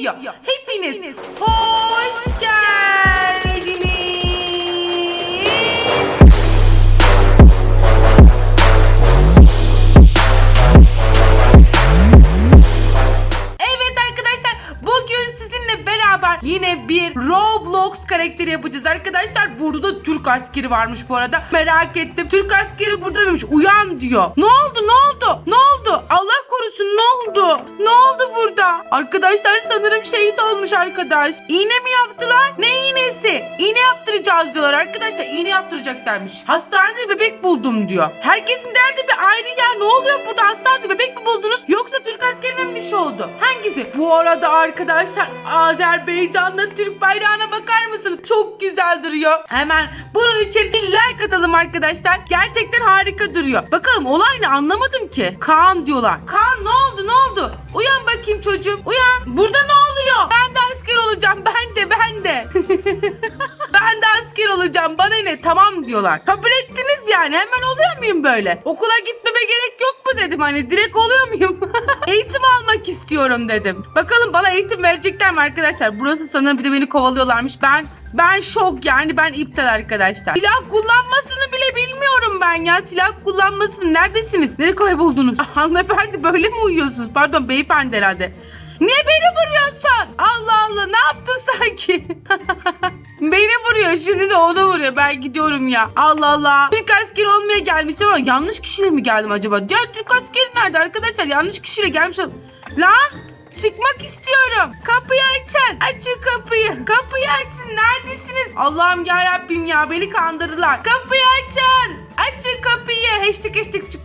video. Hepiniz hoş geldiniz. Evet arkadaşlar bugün sizinle beraber yine bir Roblox karakteri yapacağız arkadaşlar. Burada da Türk askeri varmış bu arada. Merak ettim. Türk askeri burada mıymış? Uyan diyor. Ne oldu ne oldu? Ne oldu? Allah korusun ne oldu? Ne oldu burada? Arkadaşlar sanırım şehit olmuş arkadaş. İğne mi yaptılar? Ne iğnesi? İğne yaptıracağız diyorlar arkadaşlar. İğne yaptıracaklarmış. Hastanede bebek buldum diyor. Herkesin derdi bir ayrı ya. Ne oluyor burada? Hastanede bebek mi buldunuz? Yoksa Türk askerinin bir şey oldu. Hangisi? Bu arada arkadaşlar Azerbaycan'da Türk bayrağına bakar mısınız? Çok güzel duruyor. Hemen bunun için bir like atalım arkadaşlar. Gerçekten harika duruyor. Bakalım olay ne anlamadım ki. Kaan diyorlar. Kaan ne oldu ne oldu? Uyan bakayım çocuğum. Uyan. Burada ne oluyor? Ben de asker olacağım. Ben de ben de. ben de asker olacağım. Bana ne? Tamam diyorlar. Kabul ettiniz yani. Hemen oluyor muyum böyle? Okula gitmeme gerek yok mu dedim. Hani direkt oluyor muyum? eğitim almak istiyorum dedim. Bakalım bana eğitim verecekler mi arkadaşlar? Burası sanırım bir de beni kovalıyorlarmış. Ben ben şok yani ben iptal arkadaşlar. Silah kullanmasını bile bilmiyorum ben ya. Silah kullanmasını neredesiniz? Nereye kayboldunuz? Ah, Hanımefendi böyle mi uyuyorsunuz? Pardon beyefendi herhalde. Niye beni vuruyorsun? Allah Allah ne yaptın sanki? beni vuruyor şimdi de onu vuruyor. Ben gidiyorum ya. Allah Allah. Türk askeri olmaya gelmiştim ama yanlış kişiyle mi geldim acaba? Diğer Türk askeri nerede arkadaşlar? Yanlış kişiyle gelmişim. Lan Çıkmak istiyorum. Kapıyı açın. Açın kapıyı. Kapıyı açın. Neredesiniz? Allah'ım ya Rabbim ya beni kandırdılar. Kapıyı açın.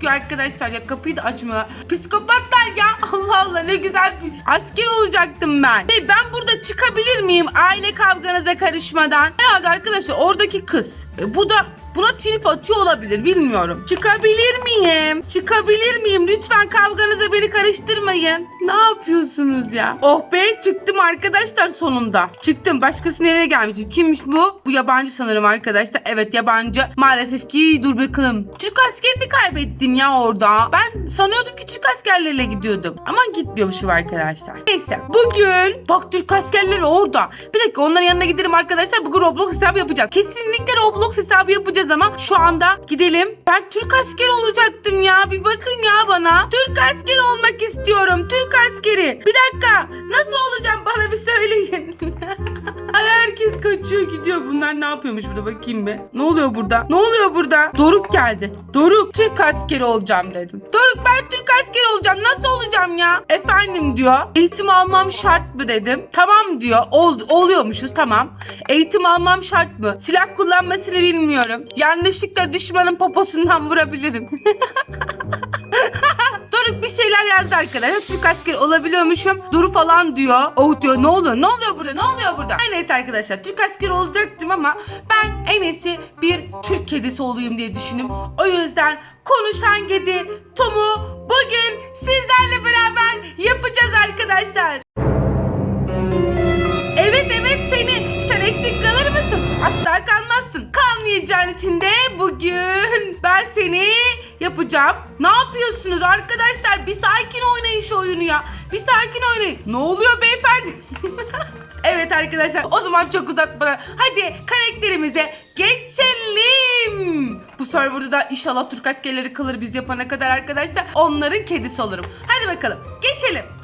Çıkıyor arkadaşlar ya kapıyı da açmıyorlar. Psikopatlar ya. Allah Allah ne güzel bir asker olacaktım ben. Hey, ben burada çıkabilir miyim aile kavganıza karışmadan? Herhalde arkadaşlar oradaki kız. E, bu da buna trip atıyor olabilir bilmiyorum. Çıkabilir miyim? Çıkabilir miyim? Lütfen kavganıza beni karıştırmayın. Ne yapıyorsunuz ya? Oh be çıktım arkadaşlar sonunda. Çıktım başkasının evine gelmişim. Kimmiş bu? Bu yabancı sanırım arkadaşlar. Evet yabancı. Maalesef ki dur bakalım. Türk askerini kaybettim ya orada. Ben sanıyordum ki Türk askerleriyle gidiyordum. Ama gitmiyormuşum arkadaşlar. Neyse bugün bak Türk askerleri orada. Bir dakika onların yanına gidelim arkadaşlar. Bugün Roblox hesabı yapacağız. Kesinlikle Roblox hesabı yapacağız ama şu anda gidelim. Ben Türk askeri olacaktım ya. Bir bakın ya bana. Türk askeri olmak istiyorum. Türk askeri. Bir dakika. Nasıl olacağım bana bir söyleyin. Herkes kaçıyor gidiyor. Bunlar ne yapıyormuş burada bakayım bir. Ne oluyor burada? Ne oluyor burada? Doruk geldi. Doruk Türk askeri olacağım dedim. Doruk ben Türk askeri olacağım. Nasıl olacağım ya? Efendim diyor. Eğitim almam şart mı dedim. Tamam diyor. Ol, oluyormuşuz tamam. Eğitim almam şart mı? Silah kullanmasını bilmiyorum. Yanlışlıkla düşmanın poposundan vurabilirim. Doruk bir şeyler yazdı arkadaşlar. Türk askeri olabiliyormuşum. Dur falan diyor. Oh diyor ne oluyor? Ne oluyor burada? Ne oluyor burada? Her neyse arkadaşlar. Türk askeri olacaktım ama ben en iyisi bir Türk kedisi olayım diye düşündüm. O yüzden konuşan kedi Tom'u bugün sizlerle beraber yapacağız arkadaşlar. Evet evet seni. Sen eksik kalır mısın? Asla kalmazsın. Kalmayacağın için de bugün ben seni yapacağım. Ne yapıyorsunuz arkadaşlar? Bir sakin oynayın şu oyunu ya. Bir sakin oynayın. Ne oluyor beyefendi? evet arkadaşlar o zaman çok uzatmadan hadi karakterimize geçelim. Bu serverda da inşallah Türk askerleri kalır biz yapana kadar arkadaşlar. Onların kedisi olurum. Hadi bakalım geçelim.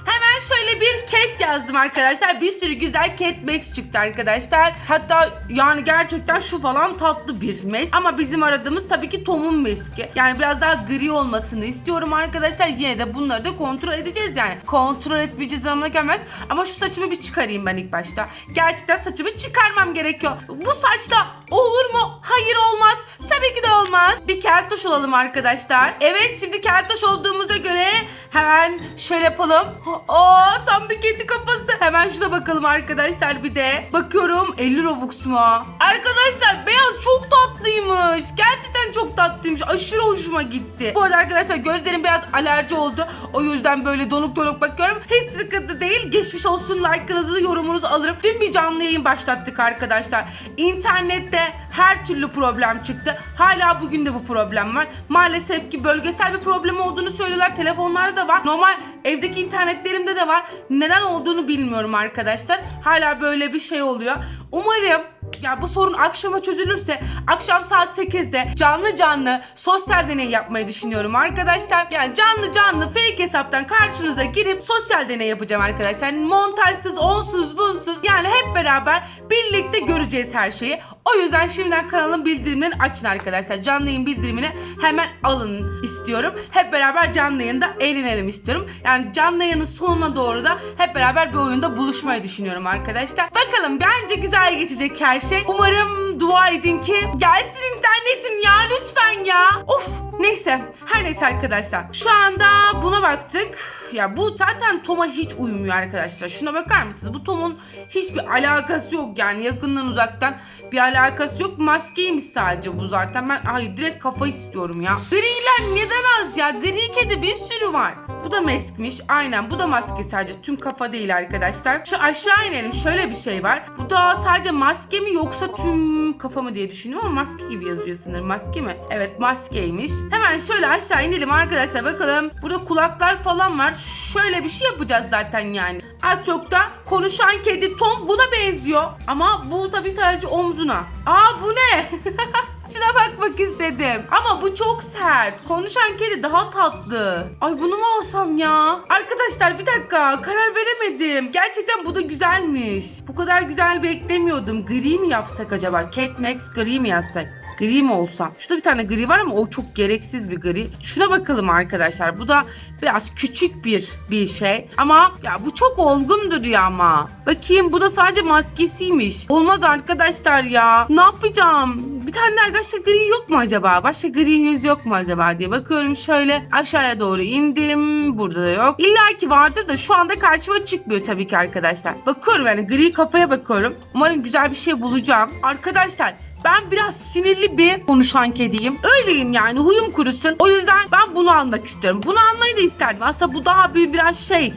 Şöyle bir cat yazdım arkadaşlar. Bir sürü güzel cat max çıktı arkadaşlar. Hatta yani gerçekten şu falan tatlı bir mes. Ama bizim aradığımız tabii ki Tom'un meski. Yani biraz daha gri olmasını istiyorum arkadaşlar. Yine de bunları da kontrol edeceğiz yani. Kontrol etmeyeceğiz anlamına gelmez. Ama şu saçımı bir çıkarayım ben ilk başta. Gerçekten saçımı çıkarmam gerekiyor. Bu saçla olur mu? Hayır olmaz. Tabii ki de olmaz. Bir keltoş olalım arkadaşlar. Evet şimdi keltoş olduğumuza göre hemen şöyle yapalım. Aa tam bir kedi kafası. Hemen şuna bakalım arkadaşlar bir de. Bakıyorum 50 Robux mu? Arkadaşlar çok tatlıymış. Gerçekten çok tatlıymış. Aşırı hoşuma gitti. Bu arada arkadaşlar gözlerim biraz alerji oldu. O yüzden böyle donuk donuk bakıyorum. Hiç sıkıntı değil. Geçmiş olsun like'ınızı yorumunuzu alırım. Dün bir canlı yayın başlattık arkadaşlar. İnternette her türlü problem çıktı. Hala bugün de bu problem var. Maalesef ki bölgesel bir problem olduğunu söylüyorlar. Telefonlarda da var. Normal evdeki internetlerimde de var. Neden olduğunu bilmiyorum arkadaşlar. Hala böyle bir şey oluyor. Umarım ya bu sorun akşama çözülürse akşam saat 8'de canlı canlı sosyal deney yapmayı düşünüyorum arkadaşlar. Yani canlı canlı fake hesaptan karşınıza girip sosyal deney yapacağım arkadaşlar. Yani montajsız, onsuz, bunsuz yani hep beraber birlikte göreceğiz her şeyi. O yüzden şimdiden kanalın bildirimlerini açın arkadaşlar. Canlı yayın bildirimini hemen alın istiyorum. Hep beraber canlı yayında eğlenelim istiyorum. Yani canlı yayının sonuna doğru da hep beraber bir oyunda buluşmayı düşünüyorum arkadaşlar. Bakalım bence güzel geçecek her şey. Umarım dua edin ki gelsin internetim ya lütfen ya. Of neyse her neyse arkadaşlar. Şu anda buna baktık. Ya bu zaten Tom'a hiç uymuyor arkadaşlar. Şuna bakar mısınız? Bu Tom'un hiçbir alakası yok yani yakından uzaktan bir alakası yok. Maskeymiş sadece bu zaten. Ben hayır direkt kafa istiyorum ya. Griler neden az ya? Gri kedi bir sürü var. Bu da maskmiş. Aynen bu da maske sadece. Tüm kafa değil arkadaşlar. Şu aşağı inelim. Şöyle bir şey var. Bu da sadece maske mi yoksa tüm kafa mı diye düşündüm ama maske gibi yazıyor sanırım. Maske mi? Evet maskeymiş. Hemen şöyle aşağı inelim arkadaşlar bakalım. Burada kulaklar falan var. Şöyle bir şey yapacağız zaten yani. Az çok da konuşan kedi Tom buna benziyor. Ama bu tabii sadece omzuna. Aa bu ne? Şuna bakmak istedim. Ama bu çok sert. Konuşan kedi daha tatlı. Ay bunu mu alsam ya? Arkadaşlar bir dakika karar veremedim. Gerçekten bu da güzelmiş. Bu kadar güzel beklemiyordum. Gri mi yapsak acaba? Cat Max gri mi yazsak? Gri mi olsam? Şurada bir tane gri var ama o çok gereksiz bir gri. Şuna bakalım arkadaşlar. Bu da biraz küçük bir bir şey. Ama ya bu çok olgundur ya ama. Bakayım bu da sadece maskesiymiş. Olmaz arkadaşlar ya. Ne yapacağım? Bir tane de arkadaşlar gri yok mu acaba? Başka gri yüz yok mu acaba diye bakıyorum şöyle aşağıya doğru indim. Burada da yok. İlla ki vardı da şu anda karşıma çıkmıyor tabii ki arkadaşlar. Bakıyorum yani gri kafaya bakıyorum. Umarım güzel bir şey bulacağım. Arkadaşlar ben biraz sinirli bir konuşan kediyim. Öyleyim yani huyum kurusun. O yüzden ben bunu almak istiyorum. Bunu almayı da isterdim. Aslında bu daha bir biraz şey.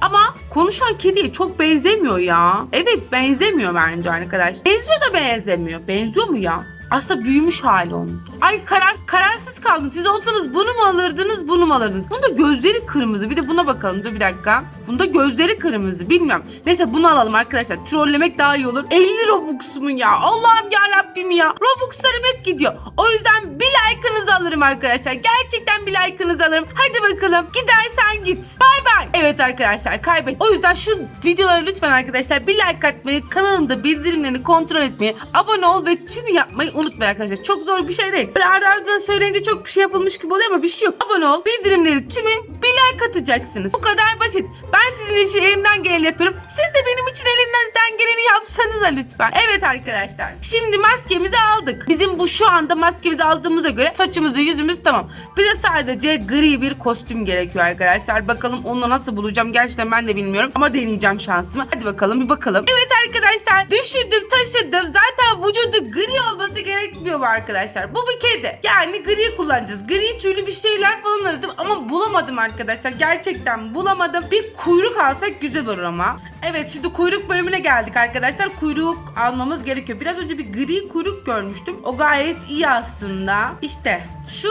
Ama konuşan kediye çok benzemiyor ya. Evet benzemiyor bence arkadaş. Benziyor da benzemiyor. Benziyor mu ya? Aslında büyümüş hali onun. Ay karar kararsız kaldım. Siz olsanız bunu mu alırdınız, bunu mu alırdınız? Bunda gözleri kırmızı. Bir de buna bakalım. Dur bir dakika. Bunda gözleri kırmızı. Bilmiyorum. Neyse bunu alalım arkadaşlar. Trollemek daha iyi olur. 50 Robux mu ya? Allah'ım ya Rabbim ya. Robux'larım hep gidiyor. O yüzden bir like'ınızı alırım arkadaşlar. Gerçekten bir like'ınızı alırım. Hadi bakalım. Gidersen git. Bay bay. Evet arkadaşlar kaybet. O yüzden şu videoları lütfen arkadaşlar bir like atmayı, kanalımda bildirimlerini kontrol etmeyi, abone ol ve tüm yapmayı unutmayın arkadaşlar. Çok zor bir şey değil. Böyle ardı ardına söyleyince çok bir şey yapılmış gibi oluyor ama bir şey yok. Abone ol, bildirimleri tümü bir like atacaksınız. Bu kadar basit. Ben sizin için elimden geleni yapıyorum. Siz de benim için elinizden geleni yapsanıza lütfen. Evet arkadaşlar. Şimdi maskemizi aldık. Bizim bu şu anda maskemizi aldığımıza göre saçımızı yüzümüz tamam. Bize sadece gri bir kostüm gerekiyor arkadaşlar. Bakalım onu nasıl bulacağım. Gerçekten ben de bilmiyorum. Ama deneyeceğim şansımı. Hadi bakalım bir bakalım. Evet arkadaşlar. Düşündüm taşıdım. Zaten vücudu gri olması gerekmiyor mu arkadaşlar? Bu bir kedi. Yani gri kullanacağız. Gri tüylü bir şeyler falan aradım ama bulamadım arkadaşlar. Gerçekten bulamadım. Bir kuyruk alsak güzel olur ama. Evet şimdi kuyruk bölümüne geldik arkadaşlar. Kuyruk almamız gerekiyor. Biraz önce bir gri kuyruk görmüştüm. O gayet iyi aslında. İşte şu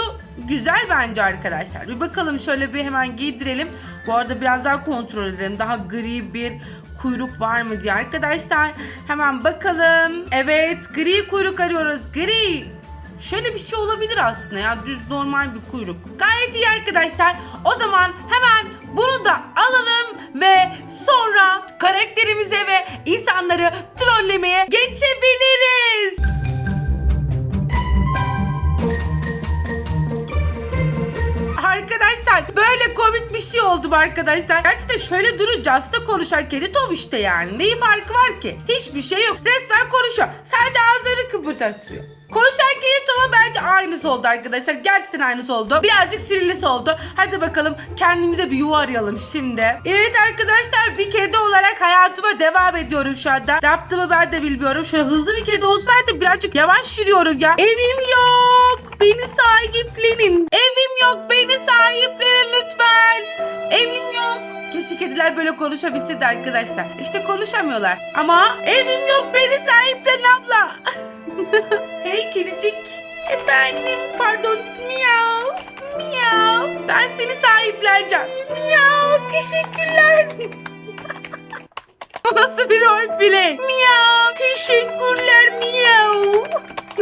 güzel bence arkadaşlar. Bir bakalım şöyle bir hemen giydirelim. Bu arada biraz daha kontrol edelim. Daha gri bir kuyruk var mı diye arkadaşlar. Hemen bakalım. Evet gri kuyruk arıyoruz. Gri. Şöyle bir şey olabilir aslında ya düz normal bir kuyruk. Gayet iyi arkadaşlar. O zaman hemen bunu da alalım ve sonra karakterimize ve insanları trollemeye geçebiliriz. Arkadaşlar böyle komik bir şey oldu arkadaşlar. Gerçekten şöyle durunca aslında konuşan kedi Tom işte yani. Neyi farkı var ki? Hiçbir şey yok. Resmen konuşuyor. Sadece ağzını kıpırdatıyor. Konuşan kedi Tom'a bence aynısı oldu arkadaşlar. Gerçekten aynısı oldu. Birazcık sinirlisi oldu. Hadi bakalım kendimize bir yuva arayalım şimdi. Evet arkadaşlar bir kedi olarak hayatıma devam ediyorum şu anda. Ne yaptığımı ben de bilmiyorum. Şöyle hızlı bir kedi olsaydı birazcık yavaş yürüyorum ya. Evim yok. Beni sahiplenin. Evim yok. Beni sahiplenin lütfen. Evim yok. Keşke kediler böyle konuşabilseydi arkadaşlar. İşte konuşamıyorlar. Ama evim yok beni sahiplen abla. hey kedicik. Efendim pardon. Miyav. Miyav. Ben seni sahipleneceğim. Miyav. Teşekkürler. Bu Nasıl bir roleplay? Miyav. Teşekkürler miyav.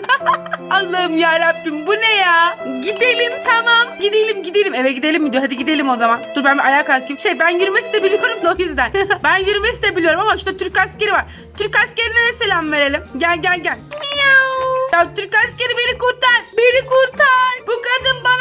Allah'ım ya Rabbim bu ne ya? Gidelim tamam. Gidelim gidelim eve gidelim mi diyor. Hadi gidelim o zaman. Dur ben bir ayağa kalkayım. Şey ben yürümesi de biliyorum da o yüzden. ben yürümesi de biliyorum ama şurada Türk askeri var. Türk askerine de selam verelim. Gel gel gel. Miyav. Ya Türk askeri beni kurtar. Beni kurtar. Bu kadın bana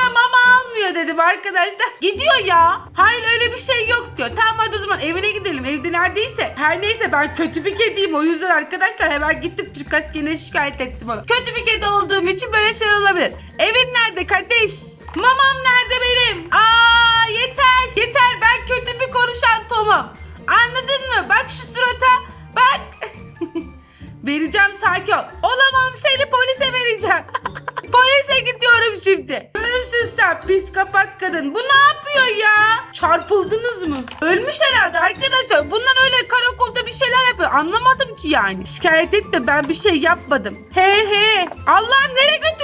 almıyor dedim arkadaşlar. Gidiyor ya. Hayır öyle bir şey yok diyor. Tamam hadi o zaman evine gidelim. Evde neredeyse. Her neyse ben kötü bir kediyim. O yüzden arkadaşlar hemen gittim Türk askerine şikayet ettim onu. Kötü bir kedi olduğum için böyle şey olabilir. Evin nerede kardeş? Mamam nerede benim? Aa yeter. Yeter ben kötü bir konuşan Tom'um. Anladın mı? Bak şu surata. Bak. Vereceğim sakin ol. Olamam seni polise vereceğim. polise gidiyorum şimdi. Görürsün sen psikopat kadın. Bu ne yapıyor ya? Çarpıldınız mı? Ölmüş herhalde arkadaşlar. Bundan öyle karakolda bir şeyler yapıyor. Anlamadım ki yani. Şikayet et de ben bir şey yapmadım. He he. Allah'ım nereye askeri?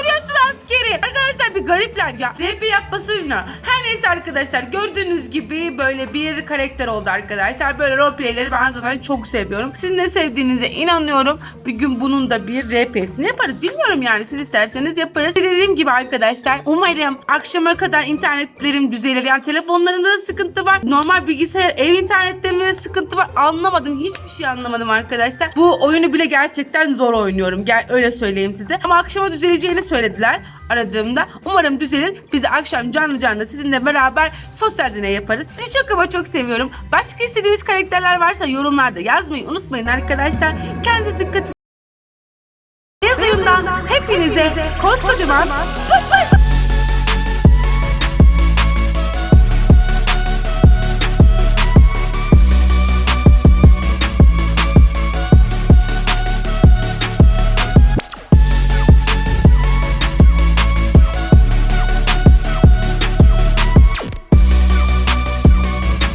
Bir garipler ya. Rap yapması bilmiyorum. Her neyse arkadaşlar gördüğünüz gibi böyle bir karakter oldu arkadaşlar. Böyle roleplayleri ben zaten çok seviyorum. Sizin de sevdiğinize inanıyorum. Bir gün bunun da bir RP'sini yaparız. Bilmiyorum yani siz isterseniz yaparız. Dediğim gibi arkadaşlar umarım akşama kadar internetlerim düzelir. Yani telefonlarımda da sıkıntı var. Normal bilgisayar ev internetlerinde de sıkıntı var. Anlamadım. Hiçbir şey anlamadım arkadaşlar. Bu oyunu bile gerçekten zor oynuyorum. Gel öyle söyleyeyim size. Ama akşama düzeleceğini söylediler aradığımda. Umarım düzelir. Biz de akşam canlı canlı sizinle beraber sosyal deney yaparız. Sizi çok ama çok seviyorum. Başka istediğiniz karakterler varsa yorumlarda yazmayı unutmayın arkadaşlar. Kendinize dikkat edin. Yaz oyundan hepinize koskocaman bay bay.